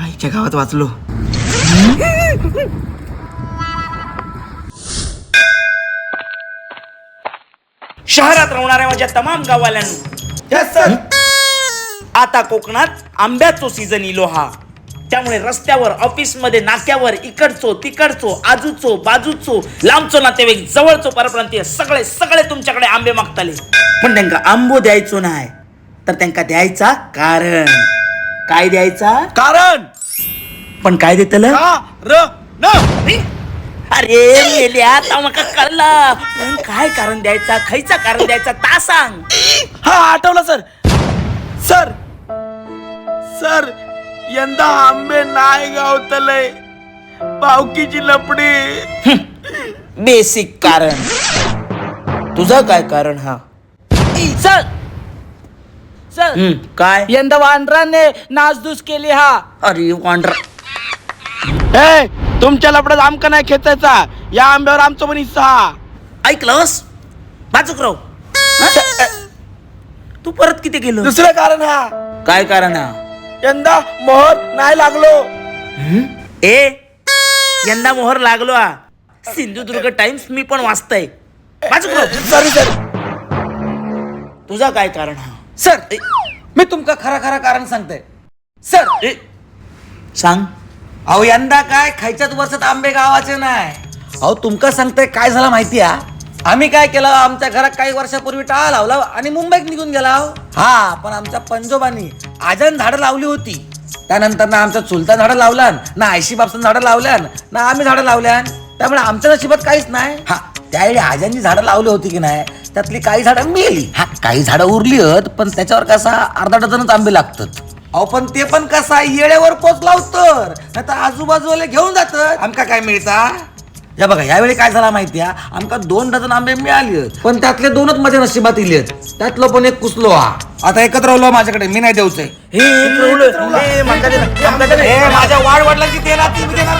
आईच्या गावात वाचलो शहरात राहणाऱ्या माझ्या तमाम गाववाल्यांना आता कोकणात आंब्याचो सीझन इलो हा. त्यामुळे रस्त्यावर ऑफिसमध्ये नाक्यावर इकडचो तिकडचो आजूचो बाजूचो लांबचो नातेवाईक जवळचो परप्रांतीय सगळे सगळे तुमच्याकडे आंबे मागताले. पण त्यांना आंबो द्यायचो नाही. तर त्यांका द्यायचा कारण. काय द्यायचा? कारण. पण काय देतलं? न अरे मेल्या आता मका कळला. पण काय कारण द्यायचा? खायचा कारण द्यायचा? ता सांग. हा आठवलं सर. सर. सर यंदा आंबे नाही गावतले. पावकीची लपडी. बेसिक कारण. तुझं काय कारण हा? सर हम्म, काय? यंदा वानराने नासधूस केली हा. अरे वांडर ए तुमच्या लपड्यात आमका नाही खेचायचा. या आंब्यावर आमचं पण हिस्सा हा. ऐकलंस? बाजूक राव हा? तू परत किती गेलो दुसरं कारण हा. काय कारण हा? यंदा मोहर नाही लागलो. ए यंदा मोहर लागलो हा. सिंधुदुर्ग टाइम्स मी पण वाचतय. बाजूक राव सॉरी सर तुझा काय कारण हा? सर मी तुमका खरा खरा कारण सांगते सर ए, सांग. अहो यंदा काय खायच्याच वर्षात आंबे गावाचे नाही. अहो तुमका सांगते काय झालं माहिती हा आम्ही काय केलं आमच्या घरात काही वर्षापूर्वी टाळा लावला आणि मुंबईत निघून गेला हो. हा पण आमच्या पंजोबांनी आजन झाडं लावली होती. त्यानंतर ना आमच्या चुलता झाडं लावल्यान ना आयशी बापसन झाडं लावल्यान ना आम्ही झाडं लावल्यान. त्यामुळे आमच्या नशिबात काहीच नाही. हा. त्यावेळी आजांनी झाडं लावली होती की नाही? त्यातली काही झाडं मिळाली हा काही झाडं उरली आहेत पण त्याच्यावर कसा अर्धा डझनच आंबे लागतात. अहो पण ते पण कसा येळेवर पोचला तर नाही तर आजूबाजूला घेऊन जात आमका काय मिळता? या बघा यावेळी काय झाला माहिती आहे? आमका दोन डझन आंबे मिळाले आहेत. पण त्यातले दोनच माझ्या नशिबात इले त्यातलं पण एक कुसलो हा. आता एकत्र राहिलो माझ्याकडे मी नाही देऊचंय हे माझ्या वाढ वडिलांची देणार ती मी देणार